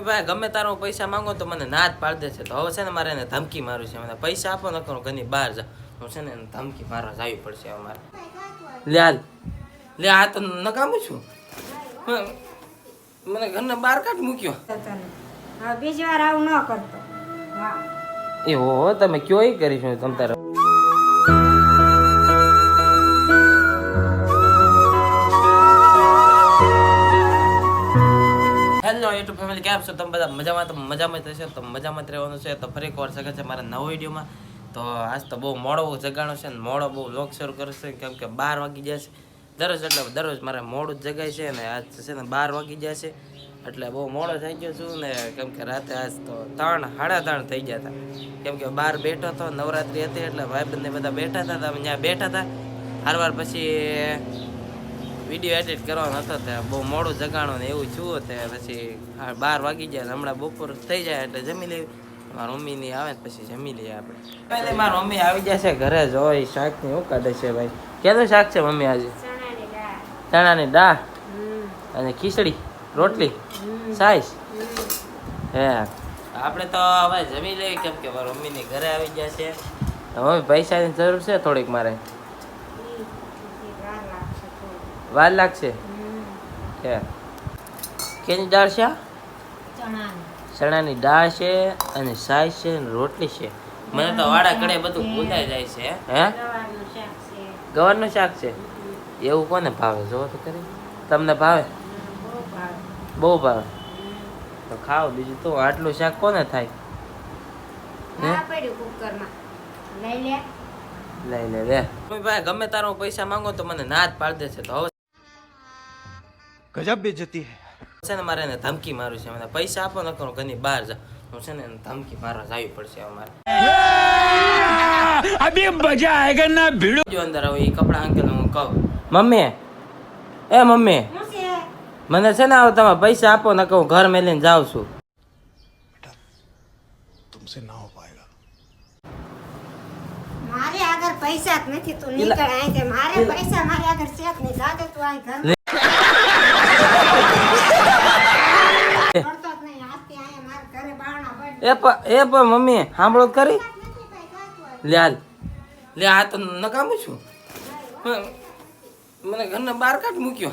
ભાઈ ગમે તારો પૈસા માંગો તો મને ના જ પાડી દે છે તો હવે છે ને મારે એને ધમકી મારું છે. મને પૈસા આપો ન કરો ઘરની બહાર જા હું છે ને એને ધમકી મારવા જવી પડશે હવે મારે. લે આ તો નકામું છું. મને ઘરને બહાર કાઢ મૂક્યો. બીજી વાર આવું ન કરતો. એ હો તમે કયો કરીશું તમ તારે? હેલો યુટ્યુબ ફેમિલી કેમ છો, તમે બધા મજામાં, તો મજામાં થશે તો મજામાં જ રહેવાનું છે. તો ફરી એકવાર સગા છે મારા નવા વિડીયોમાં. તો આજ તો બહુ મોડો જગાણો છે ને મોડો બહુ લોક શરૂ કરશે કેમ કે બાર વાગી જશે દરરોજ એટલે દરરોજ મારે મોડું જ જગાય છે ને આજ છે ને બાર વાગી જશે એટલે બહુ મોડો થઈ ગયો છું ને કેમ કે રાતે આજ તો ત્રણ, સાડા ત્રણ થઈ ગયા હતા. કેમ કે બહાર બેઠો હતો, નવરાત્રી હતી એટલે ભાઈબંધને બધા બેઠા હતા ત્યાં બેઠા હતા. હારવાર પછી વીડિયો એડિટ કરવાનો હતો તે બહુ મોડું જગાણું ને એવું છું તે પછી બાર વાગી જાય હમણાં બપોર થઈ જાય એટલે જમી લેવી મારા મમ્મીની આવે પછી જમી લઈએ આપણે. પહેલે મારા મમ્મી આવી જશે ઘરે જ. હોય શાકની શું કાઢે છે ભાઈ? કેનું શાક છે મમ્મી આજે? ચણાની દાળ. અને ખીચડી? રોટલી? સાઈસ? હે. આપણે તો હવે જમી લઈએ કેમ કે મારા મમ્મીની ઘરે આવી ગયા છે. હવે પૈસાની જરૂર છે થોડીક મારે? વાર લાગશે? કેની દાળ છે? ચણાની. દાળ છે અને સાઈઝ છે અને રોટલી છે. મને તો વાડા કડે બધું ભૂલાઈ જાય છે. હે? ગવારનું શાક છે. એવું કોને ભાવે? જો તો કરી તમને ભાવે? બહુ ભાવે. તો ખાઓ બીજું તો આટલું શાક કોને થાય? લઈ લે. લે લે. ભાઈ ગમે તારો પૈસા માંગો તો મને ના જ પાડ દેશે. તો હવે ગજબ બેજતી હે. છે ને મારે ધમકી મારું છે. મને પૈસા આપો ન કરો ઘરની બહાર જા હું છે ને ધમકી મારવા જવી પડશે અમારે. અભી મજા આયેગા ના ભીડો? જો અંદર આવો એ કપડા અંકલ હું કહું. મમ્મી. એ મમ્મી. મને છે ને આવો તમે પૈસા આપો ન કહું ઘર મેલીને જાઉં છું. બેટા તુમસે ના હો પાએગા મારે આગળ પૈસા નથી તું નીકળ આય મારે પૈસા મારે આગળ છે નહીં. જાતે તું આય ઘર એ પણ એ પણ મમ્મી સાંભળો કરી થતું લે આ તો નકામું છું. મને ઘરના બહાર કાઢ મૂક્યો.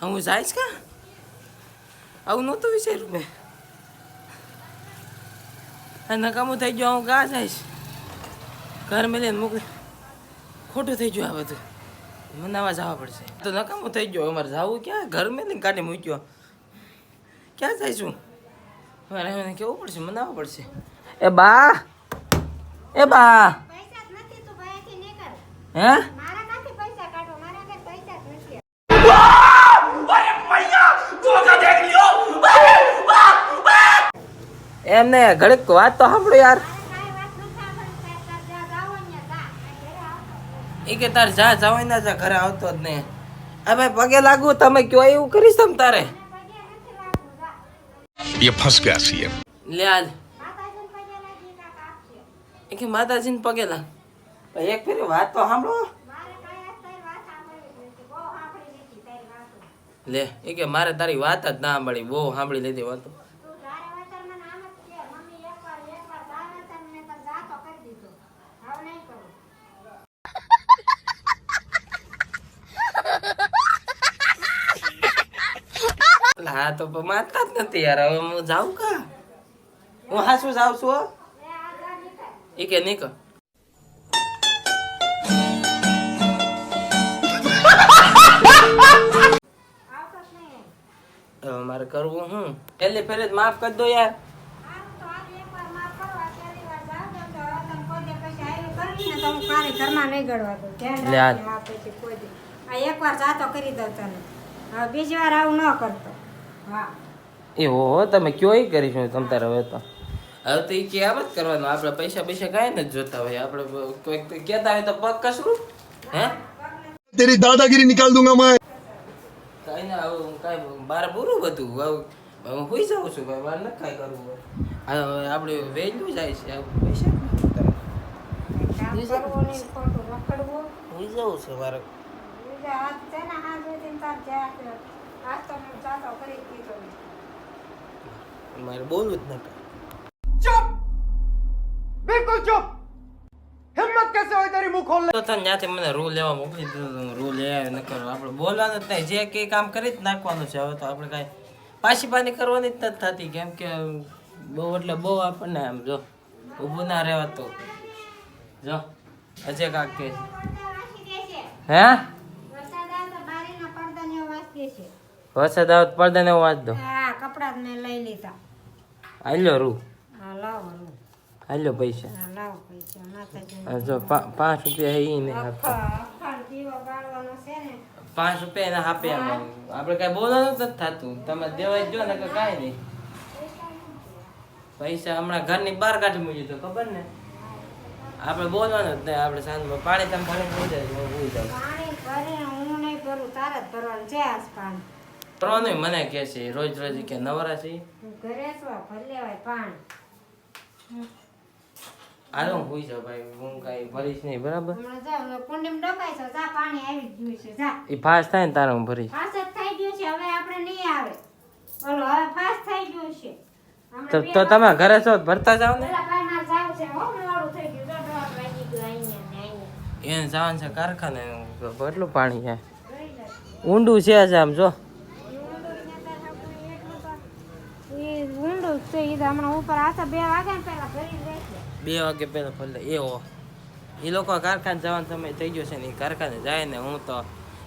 હા, જાઈશ કા? આવું નહોતું વિચાર્યું મેં. આ નકામું થઈ ગયો હું ગા જઈશ. ઘર મેલીને મોકલી. ખોટું થઈ ગયું આ બધું. મનાવા જવા પડશે. તો નકામું થઈ ગયો અમારે જવું ક્યાં? ઘર મેલીને કાઢી મૂક્યો. ક્યાં જઈશું મારે એને કેવું પડશે? મનાવવા પડશે. એ બા! એ બા! હે? એમને ઘડીક વાત તો સાંભળો યાર. એ કે તાર જા જવાય ના જા ઘરે આવતો જ નહીં આ ભાઈ પગે લાગુ તમે કયો એવું કરીશ તમ તારે મને પગે નથી લાગવું. જા. ये फंस गया सीएम લે આજ માતાજીને પગે લાગી કાંઈક આપશે. એ કે માતાજીને પગે લાગ ભાઈ એક ફેરી વાત તો સાંભળો મારે કાંઈ આજ તારી વાત સાંભળવી જ નથી. બહુ સાંભળી લીધી તારી વાતો. લે એ કે મારે તારી વાત જ ના સાંભળી બહુ સાંભળી લીધી વાતો હા તો માનતા જ નથી યાર હવે હું જાઉં કા હું હાસુ જાઉં છું? એ આ કે નહીં. મારે કરવું હું એટલે ફેરે માફ કરી દો યાર આ ઘરમાં નહીં ગળવા આ. આ દી. આ એકવાર જાતો કરી દઉં તને બીજી વાર આવું ન કરતો એ હો તમે કયો એ કરીશું તમ તારે હવે તો? હવે તો એ કે આમ કરવાનું? આપણે પૈસા પૈસા કાંઈ નથી જોતા હોય આપણે કોઈક કહેતા હોય તો પગ કસરું? હે? તેરી દાદાગીરી નિકાલ દઉંગા મેં કાંઈ ના આવું કાંઈ બાર પૂરું બધું હું હોઈ જાઉં છું ભાઈ. મારે નથી કાંઈ કરવું હવે. આપણે વહેલું જાય છે. પૈસા હોઈ જાઉં છે મારે. હાથ છે ને હાથ મારે બોલવું જ નતું ચૂપ! બિલકુલ ચૂપ! હિંમત કેસે હોય તારી મુખ ખોલ તો તને ત્યાંથી મને રૂ લેવા મોકલી દીધો રૂ લે ન કરો આપણે બોલવાનું જ નહીં. જે કે કામ કરી જ નાખવાનું છે હવે તો આપણે કાંઈ પાછી પાની કરવાની જ નથી થતી. કેમ કે બહુ એટલે બહુ આપણને આમ જો ઊભું ના રહેવા તો જો અજય કાક કે હે? વરસાદ આવે પડદાને વાંચ દો કપડાં મેં લઈ લીધા. હાલ્યો રૂ. હા લાવો રૂ. હાલ્યો પૈસા. હા લાવો પૈસા માતાજી આ જો પાંચ રૂપિયા હે ને. અખા દીવો ગાળવાનો છે ને. પાંચ રૂપિયા એને આપે આપણે કઈ બોલવાનું જ નથી થતું. તમે દેવાય જો ને કે કાંઈ નહીં. પૈસા હમણાં ઘરની બહાર કાઢી મૂકી તો ખબર ને? આપણે બોલવાનું જ નહીં. આપણે સાંજમાં પાણી તમે ભરીને સુઈ જાય હું સુઈ જાઉં. પાણી ભરીને હું નહીં ભરું તારે જ ભરવાનું છે આજ પાણી. કરવાનું મને કે છે રોજ રોજ કે નવરા છે ઘરે છું ભરી લેવાય પાણી હાલો હું સુઈ જાઉં ભાઈ હું કાંઈ ભરીશ નહીં બરાબર? હમણાં જાઓ કુંડીમ ડોકાય છે જા પાણી આવી ગયું છે જા. એ ફાસ્ટ થાય ને તારે હું ભરીશ. ફાસ જ થઈ ગયું છે હવે આપણે નહીં આવે. બોલો હવે ફાસ થઈ ગયું છે. તો તો તમે ઘરે છો. ભરતા જાવ ને? ભાઈ મારે જાવ છે હો મોડું થઈ ગયું તો દોઢ વાગી ગયું અહીંયા એને જવાનું છે કારખાને કેટલું પાણી છે. ઊંડું છે આમ જો ઈ બે વાગે ને પેલા ભરી પહેલા ફરલે એવો. એ લોકો કારખાને જવાનો સમય થઈ ગયો છે ને એ કારખાને જાય ને હું તો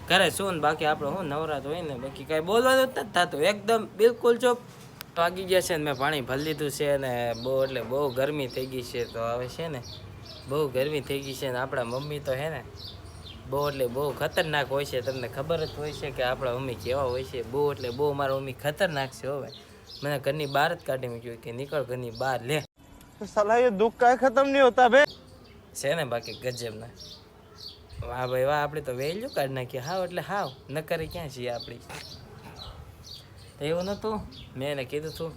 ઘરે શું ને બાકી આપણે હું નવરાત હોય ને બાકી કાંઈ બોલવાનું જ નથી થતું. એકદમ બિલકુલ ચોપ વાગી ગયા છે ને મેં પાણી ભરી લીધું છે ને બહુ એટલે બહુ ગરમી થઈ ગઈ છે તો હવે છે ને બહુ ગરમી થઈ ગઈ છે ને આપણા મમ્મી તો હે ને બહુ એટલે બહુ ખતરનાક હોય છે. તમને ખબર જ હોય છે કે આપણા મમ્મી કેવા હોય છે. બહુ એટલે બહુ મારા મમ્મી ખતરનાક છે હવે મને ઘરની બહાર જ કાઢી મૂક્યું કે નીકળ ઘરની બહાર લે. સલાહ એ દુઃખ કાંઈ ખતમ નહીં હોતા બે છે ને બાકી ગજબના વાહ ભાઈ વાહ આપણે તો વેલ્યુ કાઢી નાખીએ હાવ એટલે હાવ. નકરે ક્યાં છીએ આપણી? એવું નહોતું મેં એને કીધું હતું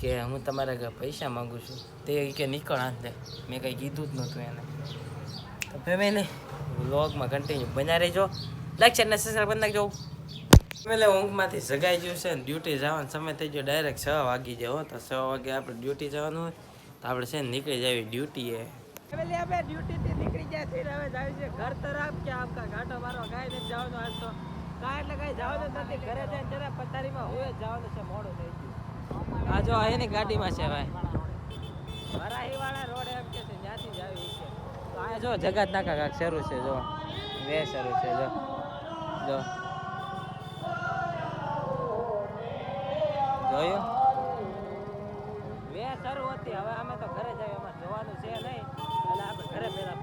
કે હું તમારા પૈસા માગું છું. તે કે નીકળ આંધે મેં કંઈ કીધું જ નહોતું એને. તો ફેમિલી વ્લોગમાં કન્ટિન્યુ બન્યા રહેજો લાઈક છે ને સબસ્ક્રાઈબ કરી નાખજો. ફેમિલી ઊંઘમાંથી જગાઈ ગયું છે ને ડ્યુટી જવાનો સમય થઈ ગયો ડાયરેક્ટ છ વાગી જવો તો છ વાગે આપણે ડ્યુટી જવાનું હોય તો આપણે છે ને નીકળી જવી ડ્યુટીએ ફેમિલી આપણે ડ્યુટી થી નીકળી ગયા છીએ હવે જાય છે ઘર તરફ કે આપકા ઘાટો મારો કાંઈ નથી જવાનું આજ તો. કાંઈ એટલે કાંઈ જવાનું નથી. ઘરે જઈને જરા પથારીમાં હોય જવાનું છે મોડું થઈ ગયું. આ જો અહીંની ગાડીમાં છે ભાઈ. વરાહીવાળા રોડ એમ કે છે જ્યાંથી જ આવી છે. તો આ જો જગત નાકા કાંક શરૂ છે જો. વે શરૂ છે જો. જો. જોયું વે શરૂ હતી. હવે અમે તો ઘરે જઈએ અમારે જવાનું છે નહીં. એટલે આપણે ઘરે પહેલા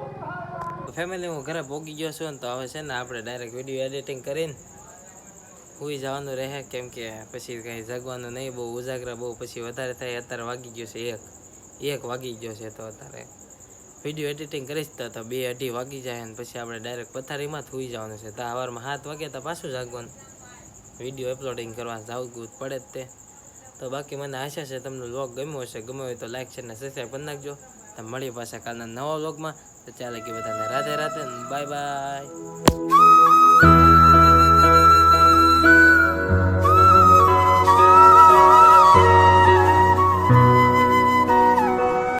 ફેમિલી હું ઘરે ભોગી ગયો છું ને તો હવે છે ને આપણે ડાયરેક્ટ વીડિયો એડિટિંગ કરીને સુઈ જવાનું રહે. કેમ કે પછી કંઈ જાગવાનું નહીં. બહુ ઉજાગરા બહુ પછી વધારે થાય. અત્યારે વાગી ગયો છે એક. એક વાગી ગયો છે તો અત્યારે વીડિયો એડિટિંગ કરીશ તો તો બે અઢી વાગી જાય ને પછી આપણે ડાયરેક્ટ પથારીમાં જ સુઈ જવાનું છે. તો સવારમાં સાત વાગે તો પાછું જાગવાનું. વીડિયો અપલોડિંગ કરવા જાવું જ પડે જ તે. તો બાકી મને આશા છે તમને વ્લોગ ગમ્યો હશે. ગમ્યો હોય તો લાઈક છે ને સબસ્ક્રાઈબ કરી નાખજો. તો મળીએ પાછા કાલના નવા વ્લોગમાં. તો ચાલે કે બધાને રાધે રાધે બાય બાય